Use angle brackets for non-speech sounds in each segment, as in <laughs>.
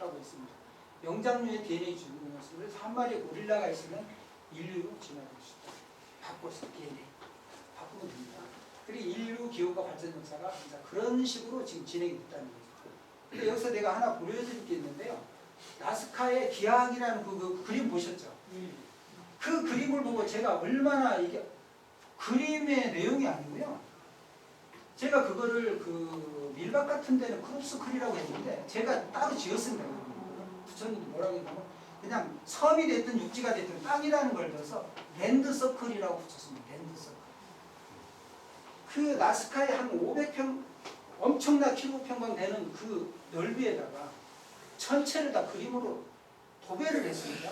하고 있습니다. 영장류의 DNA 주기능이었습니다. 그래서 한 마리의 고릴라가 있으면 인류로 진화될 수 있다. 바꿔서 DNA 바꾸면 됩니다. 그리고 인류 기후가 발전 역사가 그런 식으로 지금 진행이 됐다는 거죠. 근데 여기서 내가 하나 보여드릴 게 있는데요. 나스카의 기하학이라는 그, 그 그림 보셨죠? 그 그림을 보고 제가 얼마나 이게 그림의 내용이 아니고요. 제가 그거를 그 밀박 같은 데는 크롭스클이라고 했는데 제가 따로 지었습니다. 부처님도 뭐라고 했냐면 그냥 섬이 됐든 육지가 됐든 땅이라는 걸 넣어서 랜드 서클이라고 붙였습니다. 랜드 서클. 그 나스카의 한 500평 엄청나 킬로평방 되는 그 넓이에다가 전체를 다 그림으로 도배를 했습니다.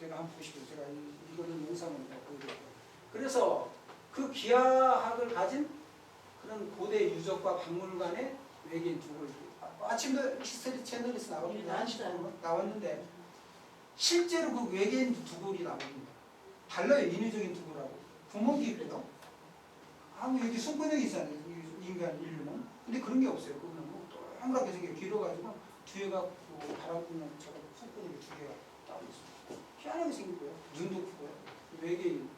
제가 한번 보시고 제가 이- 이거는 영상으로 보여드릴게요. 그래서 그 기하학을 가진 그런 고대 유적과 박물관의 외계인 두골 아, 아침도 히스테리 채널에서 나옵니다. 네, 한 10분 나왔어요. 나왔는데 실제로 그 외계인 두골이 나옵니다. 달라요 인위적인 두골하고 구멍도 있고요. 아무 여기 손근육이 있잖아요. 이 인간 인류는. 근데 그런 게 없어요. 그거는 뭐 동그랗게 생겨 길어가지고 뒤에가 뭐 바람 부는 저거 손근육이 두 개가 따로 있어요. 희한하게 생기고요. 눈도 크고요. 외계인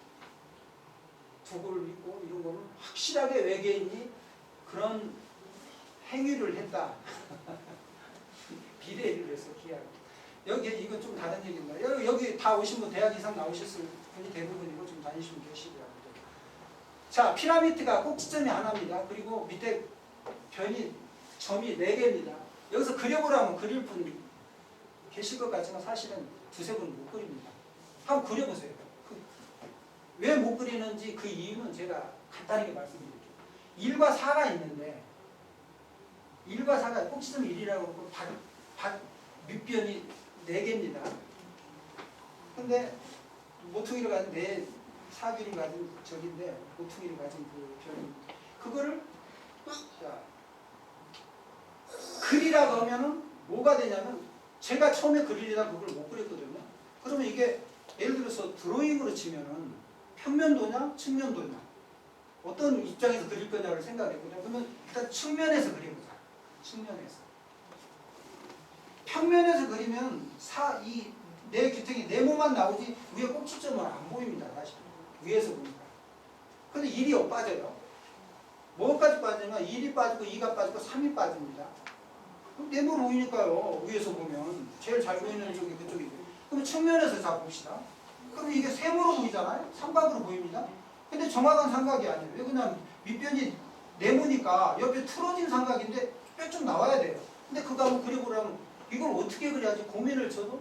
두골 있고 이런 거는 확실하게 외계인이 그런 행위를 했다. 비례를 해서 기약. 여기 이건 좀 다른 얘기입니다. 여기, 여기 다 오신 분 대학 이상 나오셨을 분이 대부분이고 좀 다니시면 계시고요. 자 피라미드가 꼭지점이 하나입니다. 그리고 밑에 변이 점이 네 개입니다. 여기서 그려보라면 그릴 분 계실 것 같지만 사실은 두세 분 못 그립니다. 한번 그려보세요. 왜 못 그리는지 그 이유는 제가 간단하게 말씀드릴게요. 1과 4가 있는데 1과 4가 꼭지점 1이라고 그러고 반, 반, 밑변이 4개입니다. 근데 모퉁이를 가진 네 사비를 가진 적인데 모퉁이를 가진 그 변이 그거를 자 그리라고 하면은 뭐가 되냐면 제가 처음에 그리려다 그걸 못 그렸거든요. 그러면 이게 예를 들어서 드로잉으로 치면은 평면도냐 측면도냐 어떤 입장에서 그릴 거냐를 생각했거든요. 그러면 일단 측면에서 그려보자. 측면에서. 평면에서 그리면 사, 이, 내 규택이 네모만 나오지 위에 꼭지점은 안 보입니다. 사실. 위에서 보니까. 근데 1이 빠져요. 뭐까지 빠지냐면 1이 빠지고 2가 빠지고 3이 빠집니다. 그럼 네모로 보이니까요. 위에서 보면. 제일 잘 보이는 쪽이 그쪽이고. 그럼 측면에서 자 봅시다. 그럼 이게 세모로 보이잖아요. 삼각으로 보입니다. 근데 정확한 삼각이 아니에요. 왜 그냥 밑변이 네모니까 옆에 틀어진 삼각인데 뼈 좀 나와야 돼요. 근데 그거 한번 그려보라면 이걸 어떻게 그려야지? 고민을 쳐도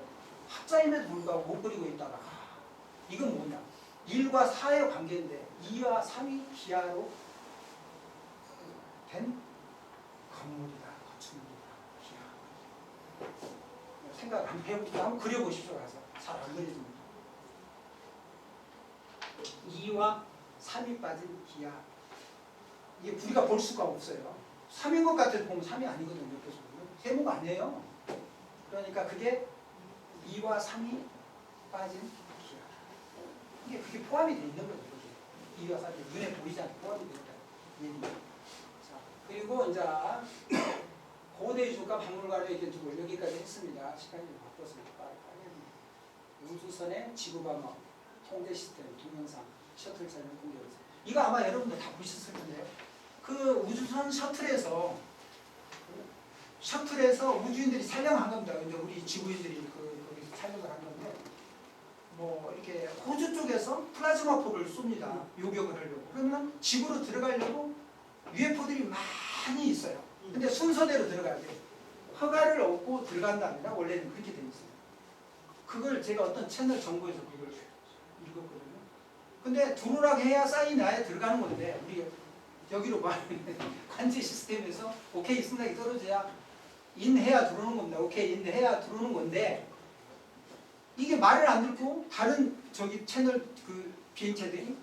합자임에도 불구하고 못 그리고 있다가 아, 이건 뭐냐? 1과 4의 관계인데 2와 3이 기하로 된 건물이다. 건축물이다. 기하. 생각 한번 해보시죠. 한번 그려보십시오. 가서. 잘 안 그려집니다 2와 3이 빠진 기하 이게 우리가 볼 수가 없어요 3인 것 같아서 보면 3이 아니거든요 옆에서 보면 세모가 아니에요 그러니까 그게 2와 3이 빠진 기하. 이게 그게 포함이 돼 있는 거죠. 그게. 2와 3이 눈에 보이지 않게 포함이 되어 있다. 자, 그리고 이제 고대 유적과 박물관에 이렇게 두고 여기까지 했습니다. 시간이 빨리. 우주선의 지구방어, 통제 시스템, 동영상, 셔틀 촬영 공개해서 이거 아마 여러분들 다 보셨을 텐데요. 그 우주선 셔틀에서 셔틀에서 우주인들이 촬영한 겁니다. 이제 우리 지구인들이 그 거기서 촬영을 한 건데 뭐 이렇게 호주 쪽에서 플라즈마 폭을 쏩니다. 요격을 하려고. 그러면 지구로 들어가려고 UFO들이 많이 있어요. 근데 순서대로 들어가야 돼요. 허가를 얻고 들어간답니다. 원래는 그렇게 돼 있어요. 그걸 제가 어떤 채널 정보에서 그걸 읽었거든요. 근데 들어오라고 해야 사인이 나야 들어가는 건데 우리 여기로 <laughs> 관제 시스템에서 오케이 승낙이 떨어져야 인해야 들어오는 겁니다. 오케이 인해야 들어오는 건데 이게 말을 안 듣고 다른 저기 채널 그 비행체들이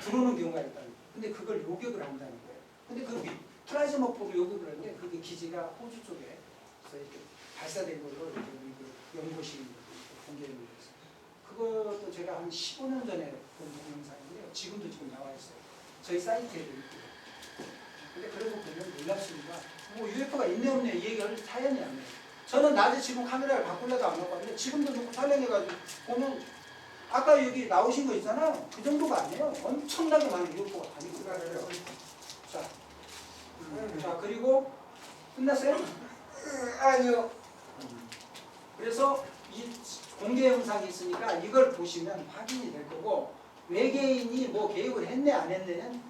들어오는 경우가 있다는. 근데 그걸 요격을 한다는 거예요. 근데 그 미- 플라즈마 폭을 요격을 하는데 그게 기지가 호주 쪽에 발사된 걸로 그 연구실이 공개된 거였어요. 그것도 제가 한 15년 전에 본 동영상인데요. 지금도 지금 나와 있어요. 저희 사이트에도 있고요. 근데 그런 거 보면 놀랍습니다. 뭐 UFO가 있네 없네 이 얘기할 사연이 아니에요. 저는 낮에 지금 카메라를 바꾸려도 안 바꿨는데 지금도 놓고 촬영해가지고 보면 아까 여기 나오신 거 있잖아요. 그 정도가 아니에요. 엄청나게 많은 UFO가 다니고 있어요. 자, 음, 자 그리고 끝났어요? 아니요. 그래서 이 공개 영상이 있으니까 이걸 보시면 확인이 될 거고 외계인이 뭐 계획을 했네 안 했네는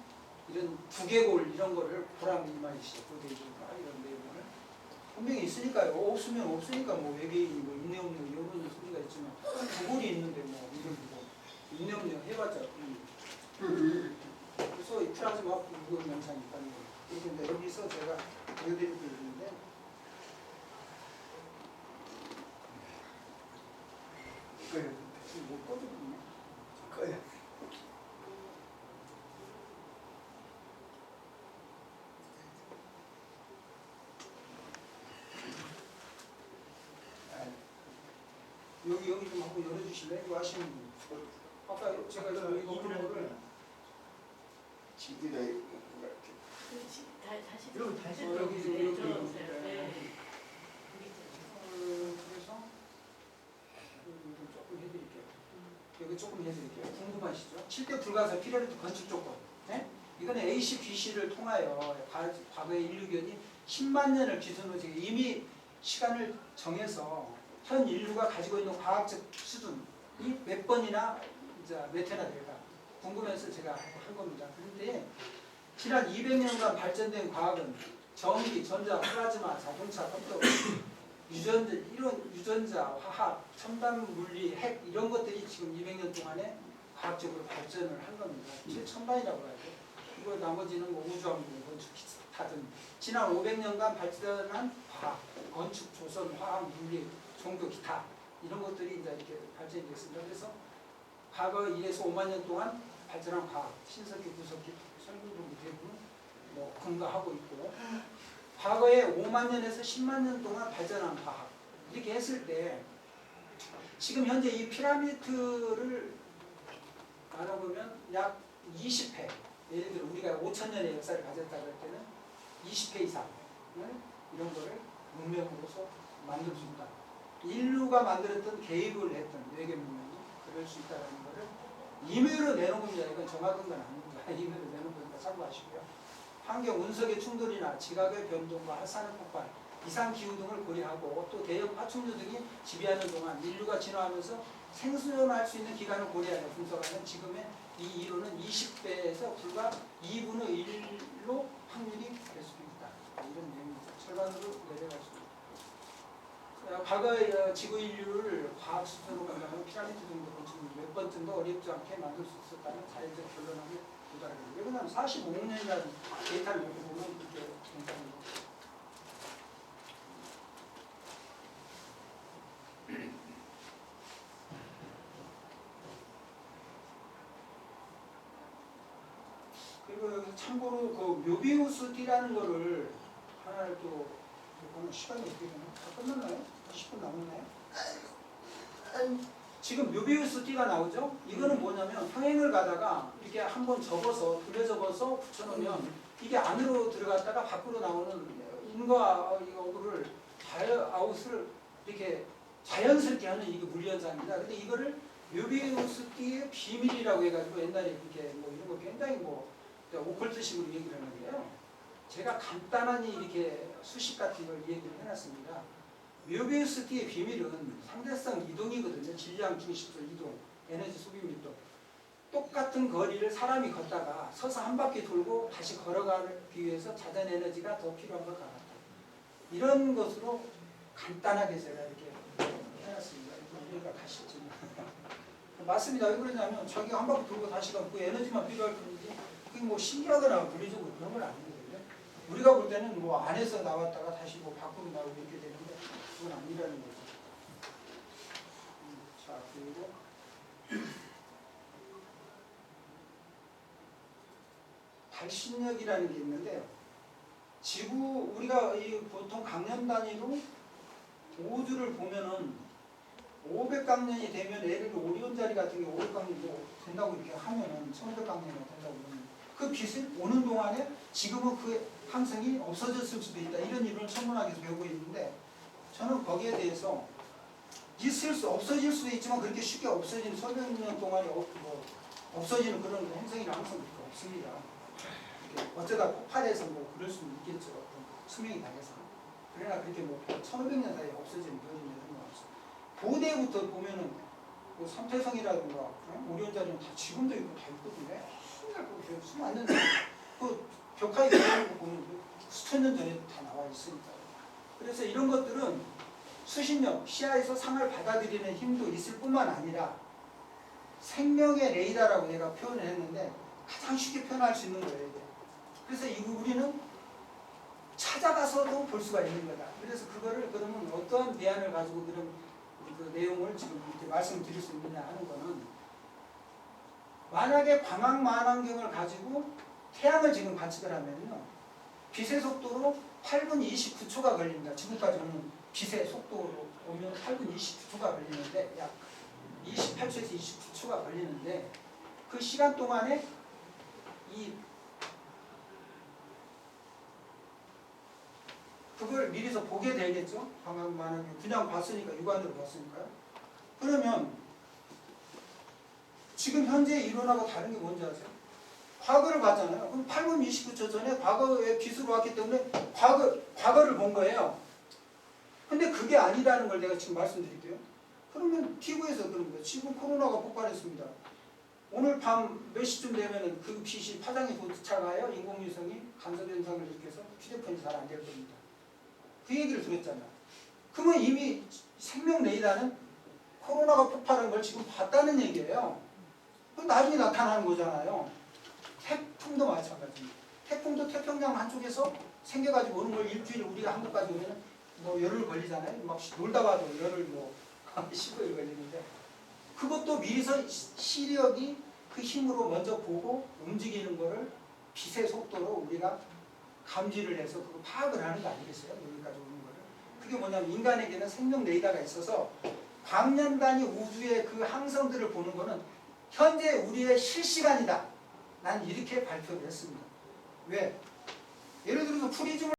이런 두개골 이런 거를 보라고 이 말이시죠. 부대기인가 이런 내용을 분명히 있으니까요. 없으면 없으니까 뭐 외계인이 뭐 있네 없네 이런 소리가 있지만 두골이 있는데 뭐 이런 뭐 있네 없네 해봤자 음. 그래서 이 플라즈마 무거 영상이 있다는 거예요. 그런데 여기서 제가 보여드릴 게 있는데 못. 꺼요. 여기 여기 좀 한번 열어주실래요? 이거 하시는 분. 아까 제가 이거 이거 거를 집이다 이거 같아. 그렇지. 다- 다시 다시 들어오세요. 여기 네, 이렇게 들어오세요. 이렇게. 네. 어, 그래서 여기 좀 조금 해드릴게요. 여기 조금 해드릴게요. 궁금하시죠? 7대 불가사 피라미드 건축 조건. 네? 이거는 AC, BC를 통하여 과- 과거의 인류견이 10만 년을 기준으로 지금 이미 시간을 정해서 현 인류가 가지고 있는 과학적 수준이 몇 번이나 이제 몇 회나 될까 궁금해서 제가 한 겁니다. 그런데 지난 200년간 발전된 과학은 전기, 전자, 플라즈마, 자동차, 컴퓨터, 유전자, 이런 유전자, 화학, 첨단 물리, 핵 이런 것들이 지금 200년 동안에 과학적으로 발전을 한 겁니다. 최첨단이라고 하죠. 그리고 나머지는 뭐 우주항공, 건축, 기타등 지난 500년간 발전한 과학, 건축, 조선, 화학, 물리, 종교, 기타 이런 것들이 이제 이렇게 발전이 됐습니다. 그래서 과거 1에서 5만 년 동안 발전한 과학, 신석기, 구석기, 설문조기 대부분 뭐 근거하고 있고 과거에 5만 년에서 10만 년 동안 발전한 과학 이렇게 했을 때 지금 현재 이 피라미드를 알아보면 약 20회 예를 들어 우리가 5천 년의 역사를 가졌다고 할 때는 20회 이상을 이런 거를 문명으로서 만들 수 있다. 인류가 만들었던 개입을 했던 외계 문명이 그럴 수 있다는 거를 임의로 내놓은 겁니다. 이건 정확한 건 아닙니다. <laughs> 임의로 내놓은 거니까 참고하시고요. 환경 운석의 충돌이나 지각의 변동과 활산의 폭발, 이상 기후 등을 고려하고 또 대형 파충류 등이 지배하는 동안 인류가 진화하면서 생존할 수 있는 기간을 고려하여 분석하는 지금의 이 이론은 20배에서 불과 2분의 1로 확률이 될 수도 있다. 이런 내용입니다. 절반으로 내려갈 수 있다. 어, 과거의 어, 지구 인류를 과학 수준으로 간다면 피라미드 정도 건축을 몇 번쯤도 어렵지 않게 만들 수 있었다는 자연적 결론하 됩니다. 왜냐하면 45년이라는 데이터를 놓고 보면 이렇게 굉장히 그리고 여기 참고로 그 묘비우스 띠라는 거를 하나를 또 시간이 어떻게 되나? 다 끝났나요? 10분 남았나요? 지금 묘비우스 띠가 나오죠? 이거는 뭐냐면 평행을 가다가 이렇게 한번 접어서 돌려 접어서 붙여놓으면 이게 안으로 들어갔다가 밖으로 나오는 인과 이 어구를 아웃을 이렇게 자연스럽게 하는 이게 물리현상입니다. 근데 이거를 묘비우스 띠의 비밀이라고 해가지고 옛날에 이렇게 뭐 이런 거 굉장히 뭐 오컬트식으로 얘기를 하는데요. 제가 간단하니 이렇게 수식 같은 걸 얘기를 해놨습니다. 묘비우스 띠의 비밀은 상대성 이동이거든요. 질량, 중심도 이동, 에너지 소비 밀도. 똑같은 거리를 사람이 걷다가 서서 한 바퀴 돌고 다시 걸어가기 위해서 자전 에너지가 더 필요한 것 같다. 이런 것으로 간단하게 제가 이렇게 해놨습니다. 이해가 가시죠? <laughs> 맞습니다. 왜 그러냐면 자기가 한 바퀴 돌고 다시 가고 그 에너지만 필요할 뿐이지 그게 뭐 신기하거나 물리적으로 그런 건 아니거든요. 우리가 볼 때는 뭐 안에서 나왔다가 다시 뭐 밖으로 나오고 이렇게 되는데 그건 아니라는 거죠. 음, 자 그리고 발신력이라는 게 있는데요. 지구 우리가 이 보통 강년 단위로 우주를 보면은 500강년이 되면 예를 들어 오리온 자리 같은 게 500강년 뭐 된다고 이렇게 하면은 1500강년이 된다고 그러면 그 빛을 오는 동안에 지금은 그 항성이 없어졌을 수도 있다. 이런 이론을 천문학에서 배우고 있는데 저는 거기에 대해서 있을 수 없어질 수도 있지만 그렇게 쉽게 없어지는 수백 년 동안에 어, 뭐 없어지는 그런 항성 그렇게 없습니다. 어쩌다 폭발해서 뭐 그럴 수는 있겠죠. 수명이 다해서 그러나 그렇게 뭐 1500년 사이에 없어지는 그런 건 없어요. 고대부터 보면은 뭐 삼태성이라든가 어? 오리온자리는 다 지금도 있고 다 있거든요. 옛날 그 수많은 그 벽화에 그려놓은 거 보면 그 수천 년 전에도 다 나와 있으니까. 그래서 이런 것들은 년 시야에서 상을 받아들이는 힘도 있을 뿐만 아니라 생명의 레이더라고 내가 표현을 했는데 가장 쉽게 표현할 수 있는 거예요. 이게. 그래서 이 우리는 찾아가서도 볼 수가 있는 거다. 그래서 그거를 그러면 어떠한 대안을 가지고 그런 그 내용을 지금 이렇게 말씀드릴 수 있느냐 하는 거는 만약에 광학 만환경을 가지고 태양을 지금 관측을 하면요 빛의 속도로 8분 29초가 걸립니다. 지금까지 오는 빛의 속도로 오면 8분 29초가 걸리는데 약 28초에서 29초가 걸리는데 그 시간 동안에 이 그걸 미리서 보게 되겠죠. 만환경 그냥 봤으니까 육안으로 봤으니까요. 그러면 지금 현재 이론하고 다른 게 뭔지 아세요? 과거를 봤잖아요. 그럼 8분 29초 전에 과거의 빛으로 왔기 때문에 과거, 과거를 본 거예요. 근데 그게 아니라는 걸 내가 지금 말씀드릴게요. 그러면 피부에서 그런 거예요. 지금 코로나가 폭발했습니다. 오늘 밤 몇 시쯤 되면은 그 빛이 파장이 도착하여 인공위성이 간섭 현상을 일으켜서 휴대폰이 잘 안 될 겁니다. 그 얘기를 들었잖아요. 그러면 이미 생명 레이더는 코로나가 폭발한 걸 지금 봤다는 얘기예요. 그럼 나중에 나타나는 거잖아요. 태풍도 마찬가지입니다. 태풍도 태평양 한쪽에서 생겨가지고 오는 걸 일주일 우리가 한국까지 오면 뭐 열흘 걸리잖아요. 막 놀다가도 열흘 뭐 <laughs> 15일 걸리는데 그것도 미리서 시- 시력이 그 힘으로 먼저 보고 움직이는 거를 빛의 속도로 우리가 감지를 해서 그거 파악을 하는 거 아니겠어요? 여기까지 오는 거를. 그게 뭐냐면 인간에게는 생명 레이더가 있어서 광년 단위 우주의 그 항성들을 보는 거는 현재 우리의 실시간이다. 난 이렇게 발표를 했습니다. 왜? 예를 들어서 프리즘을